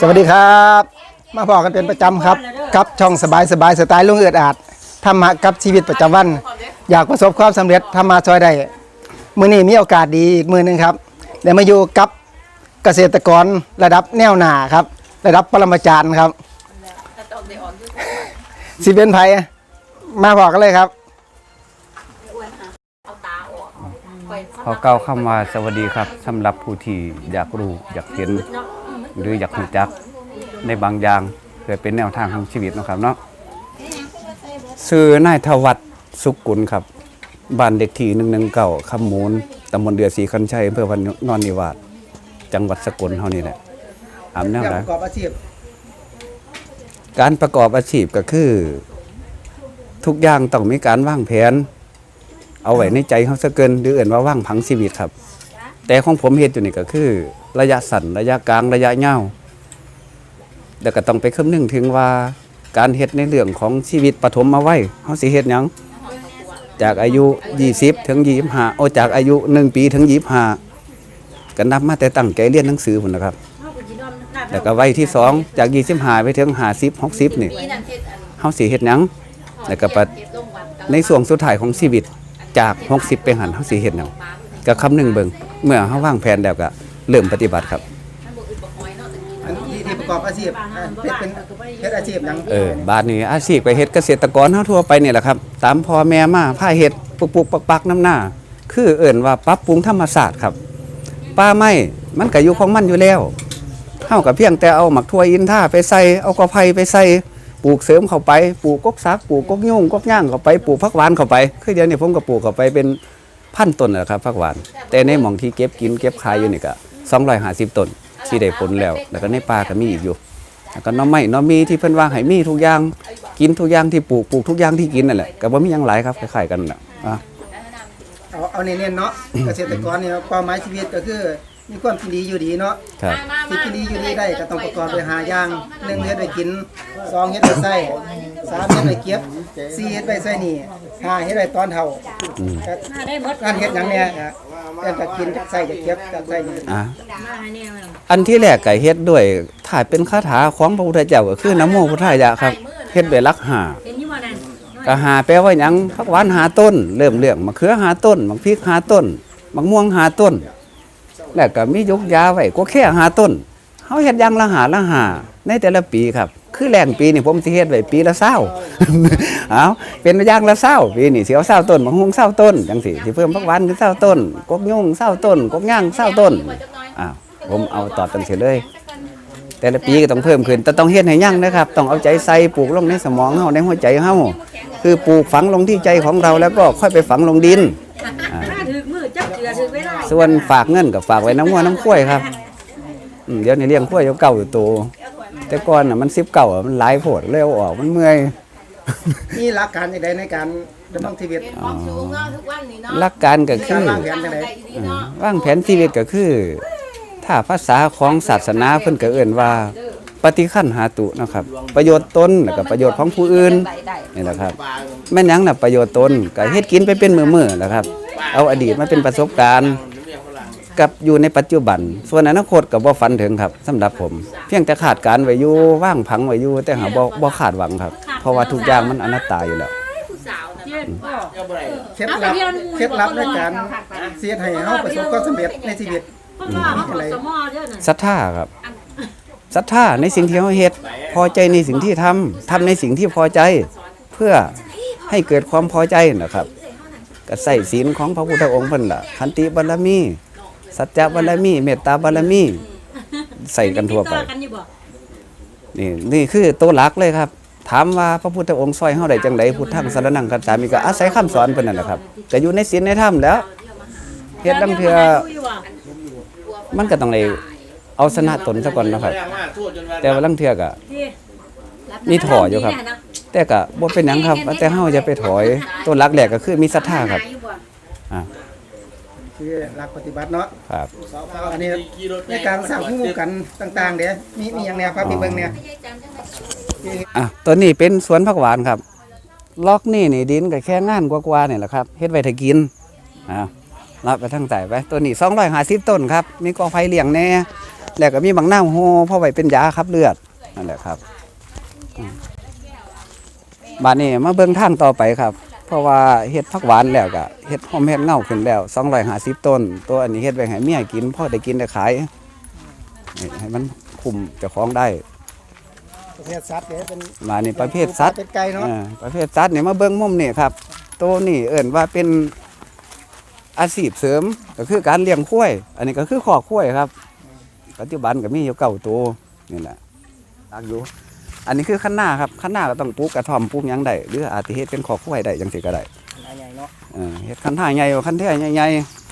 สวัสดีครับ มาพอกันเป็นประจำครับ กับช่องสบายสบายสไตล์ลุงเอืดอาดทำมากับชีวิตประจำวัน อยากประสบความสำเร็จทำมาซอยได้มือนี้มีโอกาสดีอีกมือหนึงครับเดี๋ยวมาอยู่กับเกษตรกรระดับแนวหนาครับ ระดับปรมาจารย์ครับสิเป็นไผมาบอกกันเลยครับ ขอเกล่าวคำว่าสวัสดีครับสำหรับผู้ที่อยากรู้อยากเห็น หรืออยากรู้จักในบางอย่างเพื่อเป็นแนวทางของชีวิตเนาะครับเนาะซื้อนายทวัฒน์สุกุลครับบ้านเด็กที่หนึ่งหนึ่งเก่าคำมูลตำบลเดือศรีคันชัยอำเภอพันนอนนิวาสจังหวัดสกลเท่านี้แหละอำแนวอยากไหนประกอบอาชีพการประกอบอาชีพก็คือ ทุกอย่างต้องมีการวางแผน เอาไว้ในใจเขาซะเกินหรือเอื่นว่าว่างผังชีวิตครับ แต่ของผมเฮ็ดอยู่นี่ก็คือ ระยะสั้นระยะกลางระยะยาวแต่ก็ต้องไปคำนึงถึงว่าการเฮ็ดในเรื่องของชีวิตปฐมมาไว้เฮาสิเฮ็ดหยังจากอายุ 20 ถึง 25โอจากอายุ 1 ปีถึง 25ก็นับมาแต่ตั้งใจเรียนหนังสือพุ่นนะครับแล้วก็วัยที่สองจาก 25 ไปถึง 50 60 นี่เฮาสิเฮ็ดหยังแล้วก็ในส่วงสุดท้ายของชีวิตจาก 60 ไปหันเฮาสิเฮ็ดหยังก็คำนึงเบิ่งเมื่อเฮาวางแผนแล้วก็ เริ่มปฏิบัติครับอันที่ที่ประกอบอาชีพอ่าเป็นเป็นเฮ็ดอาชีพหยังเออบาดนี้อาชีพไปเฮ็ดเกษตรกรเฮาทั่วไปนี่แหละครับ ตามพ่อแม่มาพาเฮ็ดปุกปุกปักปักน้ำหน้า คือเอิ่นว่าปรับปรุงธรรมศาสตร์ครับป่าไม้มันก็อยู่ของมันอยู่แล้วเฮาก็เพียงแต่เอาหมักทั่วอินท่าไปใส่เอากอไผ่ไปใส่ปลูกเสริมเข้าไปปลูกกกซักปลูกกกยุ่งกกย่างเข้าไปปลูกผักหวานเข้าไปคือเดี๋ยวนี้ผมก็ปลูกเข้าไปเป็นพันต้นแล้วครับผักหวาน แต่ในหม่องที่เก็บกินเก็บขายอยู่นี่ก็ 250ต้นที่ได้ผลแล้ว แล้วก็ในป่าก็มีอีกอยู่แล้วก็หน้อไม้หน้อมีที่เพิ่นว่าให้มีทุกอย่างกินทุกอย่างที่ปลูกปลูกทุกอย่างที่กินนั่นแหละก็บ่มีหยังหลายครับคล้ายๆกันนั่นแหละอะเอาเอาเน้นๆเนาะเกษตรกรเนี่ยเป้าหมายชีวิตก็คือมีความกินดีอยู่ดีเนาะครับที่กินดีอยู่ดีได้ก็ต้องประกอบด้วยหาอย่างหนึ่งเฮ็ดไว้กินสองเฮ็ดไว้ใส่ สามเฮ็ดไว้เก็บสี่เฮ็ดไว้ใส่หนี่ห้าเฮ็ดไว้ตอนเฒ่าอืม ก็การเฮ็ดหยังเนี่ยนะเรื่องจะกินจะใส่จะเก็บจะใส่นี่อะอันที่แรกก็เฮ็ดด้วยถ้าเป็นคาถาของพระพุทธเจ้าก็คือนะโมพุทธายะครับเฮ็ดด้วยหลักหา เห็นอยู่บ่นั่นก็หาแปลว่าหยังผักหวานหาต้น เริ่มเรื่องมะเขือหาต้นมะพริกหาต้นมะม่วงหาต้น แล้วก็มียกยาไว้ก็แค่หาต้นเฮาเฮ็ดอย่างละหาละหาในแต่ละปีครับ คือแรงปีนี่ผมสิเฮ็ดไว้ปีละเศร้าเอาเป็นอย่างละเศร้าปีนี่เสิเอาเศร้าต้นมะม่วงเศร้าต้นจังซี่สิเพิ่มผักวานคือเศร้าต้นกกยุ่งเศร้าต้นกกย่างเศร้าต้นอ้าวผมเอาตอบจังซี่เลย แต่ละปีก็ต้องเพิ่มขึ้นแต่ต้องเฮ็ดให้ยั่งนะครับ ต้องเอาใจใส่ปลูกลงในสมองเฮาในหัวใจเฮาคือปลูกฝังลงที่ใจของเราแล้วก็ค่อยไปฝังลงดินส่วนฝากเงินกับฝากไว้น้ำงัวน้ำข้วยครับเดี๋ยวนี้เลี้ยงข้วยอาเก่าอยู่โต แต่ก่อนน่ะมันซิบเก่าอะมันหลายโพดเร็วออกมันเมื่อยมีหลักการจังไดในการดำรงชีวิตความสูงเนาะทุกวันนี้เนาะหลักการก็มีคืการอวางแผนจังไดอืมวางแผนชีวิตก็คือ ถ้าภาษาของศาสนาเพิ่นก็เอิ่นว่า ปฏิคันหาตุนะครับ ประโยชน์ตนแล้วก็ประโยชน์ของผู้อื่นนี่แหละครับ แม่นหยังน่ะประโยชน์ตนก็เฮ็ดกินไปเป็นมือๆแหละครับ เอาอดีตมาเป็นประสบการณ์ กับอยู่ในปัจจุบัน ส่วนอนาคตก็บ่ฝันถึงครับสำหรับผม เพียงแต่ขาดการไว้อยู่ว่างผังไว้อยู่แต่หาบ่บ่คาดหวังครับ เพราะว่าทุกอย่างมันอนัตตาอยู่แล้วเคล็ดลับเคล็ดลับในการเสียให้เฮาประสบความสำเร็จในชีวิตเพราะว่าเขาก็สมอเด้อนั่นศรัทธาครับศรัทธาในสิ่งที่เขาเฮ็ดพอใจในสิ่งที่ทำทำในสิ่งที่พอใจเพื่อให้เกิดความพอใจนะครับก็ใส่ศีลของพระพุทธองค์เพิ่นล่ะขันติบารมี สัจจะบารมีเมตตาบารมีใส่กันทั่วไปมีต่อกันอยู่บ่นี่นี่คือตัวหลักเลยครับ ถามว่าพระพุทธองค์ซอยเฮาได้จังไดพุทธังสรนังคัจฉามิก็อาศัยคำสอนเพิ่นนั่นแหละครับก็อยู่ในศีลในธรรมแล้วเฮ็ดลังเทื่อมันก็ต้องได้เอาชนะตนซะก่อนนะครับ แต่ว่าลังเทื่อก็มีถออยู่ครับ แต่ก็บ่เป็นหยังครับ แต่เฮาจะไปถอย ตัวหลักแรกก็คือมีศรัทธาครับอ่า คือหลักปฏิบัติเนาะครับอันนี้ในการสร้างผู้กันต่าง ๆ เด้มีมีอย่างแนวครับพี่เบิ่งเนี่ยอะตัวนี้เป็นสวนผักหวานครับ ล็อกนี่นี่ดินก็แค่งานกว่าๆนี่แหละครับเฮ็ดไว้ถ้ากินอ่ารับไปทางใต้ไปตัวนี้250ต้นครับ มีกอไผ่เลี้ยงแน่แล้วก็มีบางน้ำโฮเพราะไว้เป็นยาขับเลือดนั่นแหละครับอืมบาดนี้มาเบิ่งทางต่อไปครับเพ ราะว่าเฮ็ดผักหวานแล้วก็เฮ็ดหอมเฮ็ดเงาขึ้นแล้ว250ต้น ตัวอันนี้เฮ็ดไว้ให้เมียกินพอได้กินได้ขายให้ให้มันคุมเจ้าของได้ประเภทสัตว์เนี่ยเป็นมานี่ประเภทสัตว์เป็นไก่เนาะอ่าประเภทสัตว์เนี่ยมาเบิ่งมุมนี่ครับตัวนี่เอิ่นว่าเป็นอาชีพเสริมก็คือการเลี้ยงควายอันนี้ก็คือขอกควายครับ ปัจจุบันก็มีอยู่เก้าตัวนี่แหละตักอยู่ อันนี้คือขั้นหน้าครับขั้นหน้าก็ต้องปลูกกระท่อมปลูกหยังได้หรืออาจจะเฮ็ดเป็นขอกควายได้จังสิก็ได้อันใหญ่เนาะเออเฮ็ดขั้นท่าใหญ่กว่าขั้นแท้ใหญ่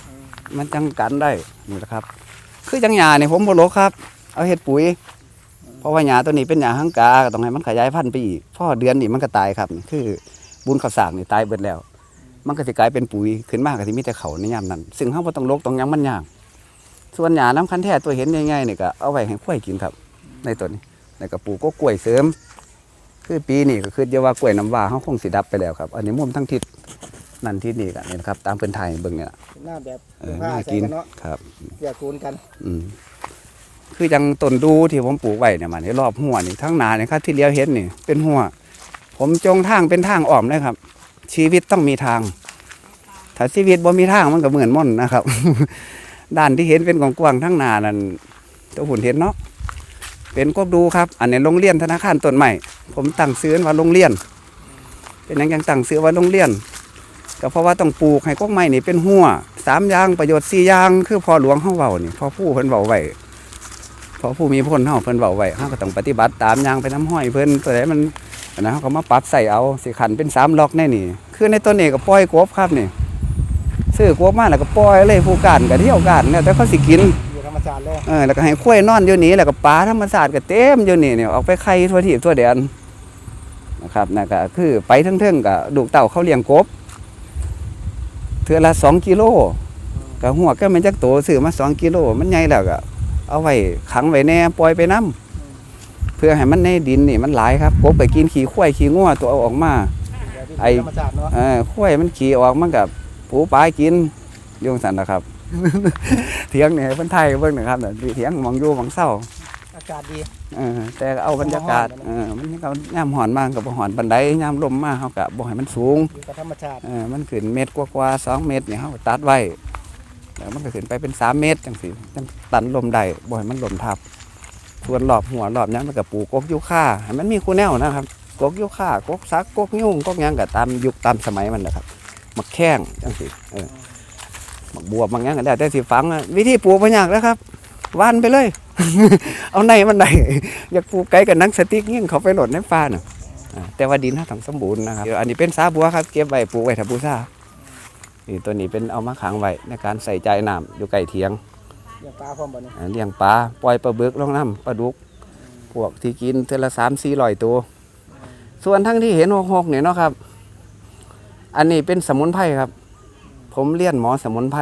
ๆมันจังกันได้นี่แหละครับ คือจังหญ้านี่ผมบ่ลกครับ เอาเฮ็ดปุ๋ย เพราะว่าหญ้าตัวนี้เป็นหญ้าหังกาก็ต้องให้มันขยายพันธุ์ไปอีกพอเดือนนี้มันก็ตายครับนี่คือบุญข้าวสากนี่ตายเบิดแล้ว มันก็สิกลายเป็นปุ๋ยขึ้นมาก็สิมีแต่เขาในยามนั้น ซึ่งเฮาบ่ต้องลกต้องหยังมันยากส่วนหญ้าน้ำคันแท้ตัวเห็นง่ายๆนี่ก็เอาไว้ให้ควายกินครับ ในตัวนี้ แล้วก็ปลูกก็กล้วยเสริม คือปีนี้ก็คือเดียวว่ากล้วยน้ำว้าเฮาคงสิดับไปแล้วครับ อันนี้มุมทั้งทิศนั่นทิศนี้กันนี่นะครับ ตามเพิ่นไทยเบิ่งเนี่ยล่ะหน้าแบบเออผ้าน่าใส่กินกันเนาะครับเกี่ยคูนกันอืมคือจังต้นดูที่ผมปลูกไว้เนี่ยมันรอบหัวนี่ทั้งหนาเนี่ยครับที่เลี้ยวเห็นนี่เป็นหัวผมจงทางเป็นทางอ้อมเลยครับ ชีวิตต้องมีทาง ถ้าชีวิตบ่มีทางมันก็เหมือนม่อนนะครับ ด้านที่เห็นเป็นกว้างๆทั้งหนานั่นตัวหุ่นเห็นเนาะ เป็นกบดูครับ อันนี้โรงเรียนธนาคารต้นใหม่ผมตั้งซื้อว่าโรงเรียน เป็นยังยังตั้งซื้อว่าโรงเรียนก็เพราะว่าต้องปลูกให้กกไม้นี่เป็นหัวสามอย่างประโยชน์สี่อย่างคือพอหลวงเฮาเว้านี่พอผู้เพิ่นเว้าไว้พอผู้มีพ้นเฮาเพิ่นเว้าไว้เฮาก็ต้องปฏิบัติตามอย่างไปน้ำห้อยเพิ่นตัวใดมันอันนะเฮาก็มาปรับใส่เอาสิขันเป็นสามล็อกแน่นี่ คือในต้นนี้ก็ปล่อยกบครับนี่ซื้อกบมาแล้วก็ปล่อยเลยผู้การก็เที่ยวการแล้วแต่เขาสิกิน ชาติเลยเออแล้วก็ให้ข้วยนอนอยู่นี่แล้วก็ปลาธรรมชาติก็เต็มอยู่นี่เนี่ยออกไปไข่ทั่วทิพย์ทั่วแดนนะครับนั่นก็คือไปเทิงๆกับลูกเต่าเขาเลี้ยงกบเทือละสองกิโลก็หัวก็มันจักโตซื้อมาสองกิโล มันใหญ่แล้วก็เอาไว้ขังไว้แน่ปล่อยไปน้ำเพื่อให้มันในดินนี่มันหลายครับกบไปกินขี้ข้วยขี้งัวตัวเอาออกมาเดี๋ยวที่ไอ้ธรรมชาติเนาะเออข้วยมันขี้ออกมันกับปูปลากินอยุ่จั่งสันนะครับ เถียงเนี่ยเพิ่นไทยเบิ่งนะครับเดี๋ยวเถียงหมองอยู่หมองเศร้าอากาศดีเออแต่ก็เอาบรรยากาศเออมันก็ยามหอนมากกับบ่หอนบันไดยามลมมาเฮาก็บ่ให้มันสูงอยู่กับธรรมชาติเออมันขึ้นเมตรกว่าๆ2เมตรนี่เฮาก็ตัดไว้แล้วมันก็ขึ้นไปเป็น3เมตรจังซี่จังตันลมได้บ่ให้มันลมทับส่วนรอบหัวรอบหยังมันก็ปลูกกกยูคาให้มันมีคู่แนวนะครับกกยูคากกซักกกยุ่งกกหยังก็ตามยุคตามสมัยมันแหละครับมักแข้งจังซี่เออ มักบวบบางอย่างก็ได้แต่สิฝังอะวิธีปลูกบ่ยากแล้วครับว่านไปเลย เอาในมันได้อยากปลูกไก่กับหนังสติ๊กยิ่งเขาไปโหลดในฟ้าน่ะอ่าแต่ว่าดินถ้าต้องสมบูรณ์นะครับเดี๋ยวอันนี้เป็นสาบัวครับเก็บไว้ปลูกไว้ถ้าบูชานี่ตัวนี้เป็นเอามาขังไว้ในการใส่ใจน้ำอยู่ใกล้เทียงเลี้ยงปลาพร้อมบ่เนี่ยอ่าเลี้ยงปลาปล่อยปลาบึกลงน้ำปลาดุก พวกที่กินเทอละสามสี่ร้อยตัว ส่วนทั้งที่เห็นหกๆเนี่ยเนาะครับ อันนี้เป็นสมุนไพรครับ ผมเรียนหมอสมุนไพร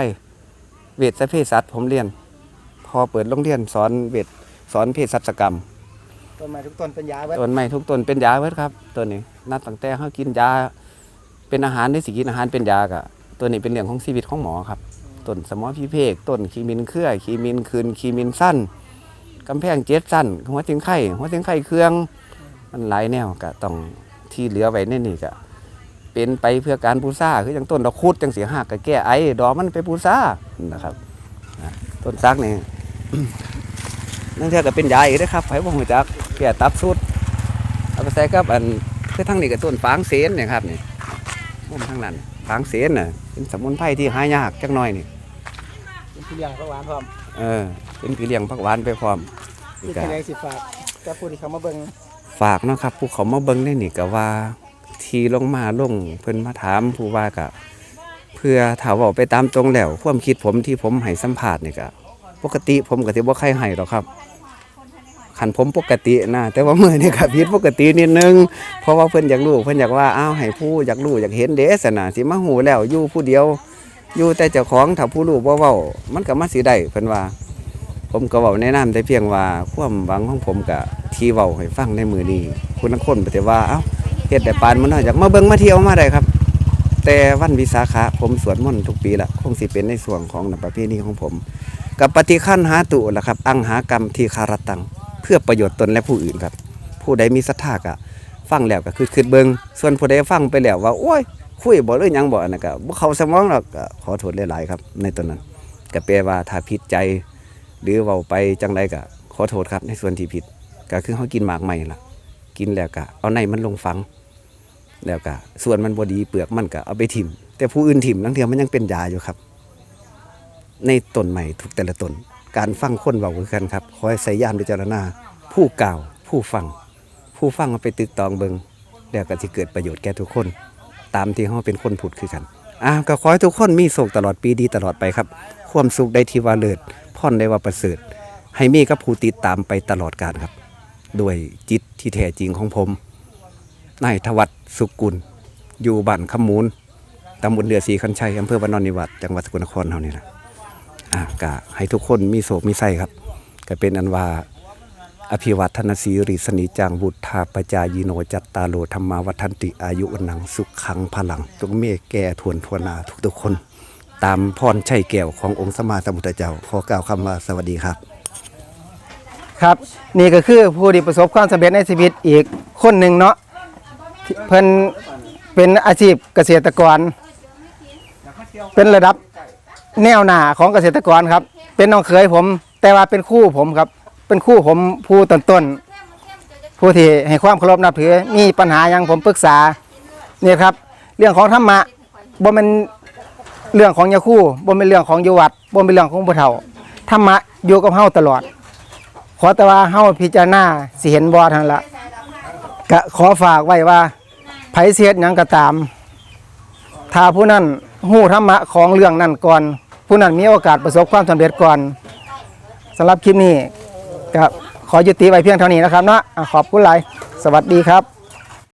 เวชเภสัชผมเรียน พอเปิดโรงเรียนสอนเวชสอนเภสัชกรรมต้นไม้ทุกต้นเป็นยาเว้ยต้นไม้ทุกต้นเป็นยาเบิดครับตัวนี้นับตั้งแต่เขากินยา เป็นอาหารได้สิกินอาหารเป็นยากะตัวนี้เป็นเรื่องของชีวิตของหมอครับต้นสมอพิเพกต้นขีมินเครือขีมินคืนขีมินสั้นกำแพงเจ็ดสั้นหัวเสียงไข่หัวเสียงไข่เครื่อง มันหลายแนวกะต้องที่เหลือไว้ในนี่กะ เป็นไปเพื่อการปูซาคืออย่างต้นดอกคุดจังเสียหักกะแก้ไอดอกมันไปปูซานะครับอ่าต้นซักนี่นั่นเท่ากับเป็นยาอีกนะครับไผบ่ฮู้จักแก่ตับสุดเอาไปใส่กับอันคือทั้งนี้กับต้นฟางเสนเนี่ยครับนี่มุมทั้งนั้นฟางเสนน่ะเป็นสมุนไพรที่หายากจักหน่อยนี่เป็นที่เลี้ยงพระหวานพร้อมเออเป็นพี่เลี้ยงผักหวานไปพร้อมที่แสดงสิฝากกับผู้ที่เขามาเบิ่งฝากเนาะครับผู้เขามาเบิ่งได้นี่ก็ว่า ทีลงมาลงเพิ่นมาถามผู้ว่าก็เพื่อถาว้าไปตามตรงแล้วความคิดผมที่ผมให้สัมภาษณ์นี่ก็ปกติผมก็สิบ่ใครให้หรอกครับคันผมปกตินะแต่ว่ามื้อนี้ก็ผิดปกตินิดนึงเพราะว่าเพิ่นอยากรู้เพิ่นอยากว่าอ้าวให้ผู้อยากรู้อยากเห็นเดสนะสิมาหูแล้วอยู่ผู้เดียวอยู่แต่เจ้าของถ้าผู้รู้บ่เว้ามันก็มาสิได้เพิ่นว่า ผมก็เว้าแนะนำแต่เพียงว่าความหวังของผมก็ที่เว้าให้ฟังในมือนี้คุณนักคนบ่ได้ว่าเอ้า เฮ็ดได้ปานมันเนาะอยากมาเบิ่งมาเที่ยวมาได้ครับ แต่วันวิสาขะผมสวดมนต์ทุกปีละคงสิเป็นในส่วนของประเพณีของผม กับปฏิคันหาตุล่ะครับ อังหากรรมทีคารตัง เพื่อประโยชน์ตนและผู้อื่นครับ ผู้ใดมีศรัทธาก็ฟังแล้วก็คือคือเบิงส่วนผู้ใดฟังไปแล้วว่าโอ้ยคุยบ่หรือหยังบ่อนนั้นก็บ่เข้าสมองหรอกก็ขอโทษหลายๆครับ ในตอนนั้นก็แปลว่าถ้าผิดใจ หรือเว้าไปจังไดก็ขอโทษครับในส่วนที่ผิด ก็คือเฮากินหมากใหม่ล่ะ กินแล้วก็เอาในมันลงฟัง แล้วก็ส่วนมันบ่ดีเปลือกมันก็เอาไปถิ่ม แต่ผู้อื่นถิ่มลังเทียมันยังเป็นยาอยู่ครับ ในต้นใหม่ทุกแต่ละต้นการฟังคนเว้าคือกันครับขอให้ใส่ยานพิจารณา ผู้กล่าว ผู้ฟัง ผู้ฟังเอาไปตึกตองเบิงแล้วก็สิเกิดประโยชน์แก่ทุกคน ตามที่เฮาเป็นคนพูดคือกันอ่าก็ขอให้ทุกคนมีโศกตลอดปีดีตลอดไปครับ ความสุขได้ที่ว่าเลิศพรได้ว่าประเสริฐให้มีกับผู้ติดตามไปตลอดกาลครับ ด้วยจิตที่แท้จริงของผม นายทวัฒน์สุกุล อยู่บ้านขมูลตำบลเดือศรีคันชัยอำเภอบ้านนอนนิวัตจังหวัดสกลนครเฮานี่แหละอะก็ให้ทุกคนมีโศกมีไส้ครับก็เป็นอันว่าอภิวัฒนศีริสนิจังบุตธาปจายโนจัตตาโลธรรมาวัฒนติอายุวันนังสุขขังพลังจงเมฆแก่ทวนทวนาทุกทุกๆคน ตามพรชัยแก้วขององค์สมมาสมุทธเจ้า ขอกล่าวคำว่าสวัสดีครับ ครับ นี่ก็คือผู้ที่ประสบความสำเร็จในชีวิตอีกคนหนึ่งเนาะ เพิ่นเป็นอาชีพเกษตรกร เป็นระดับแนวหน้าของเกษตรกรครับ เป็นน้องเขยผม แต่ว่าเป็นคู่ผมครับ เป็นคู่ผมผู้ต้นๆผู้ที่ให้ความเคารพนับถือมีปัญหาหยังผมปรึกษาเนี่ยครับ เรื่องของธรรมะบ่เป็นเรื่องของยาคู่บ่เป็นเรื่องของอยู่วัดบ่เป็นเรื่องของผู้เฒ่าธรรมะอยู่กับเฮาตลอด ขอแต่ว่าเฮาพิจารณาสิเห็นบ่เท่านั้นละก็ขอฝากไว้ว่า ไผเสียดหยังก็ตาม ถ้าผู้นั้นหู้ธรรมะของเรื่องนั้นก่อน ผู้นั้นมีโอกาสประสบความสำเร็จก่อนสำหรับคลิปนี้ก็ขอยุติไว้เพียงเท่านี้นะครับเนาะอะขอบคุณหลาย สวัสดีครับ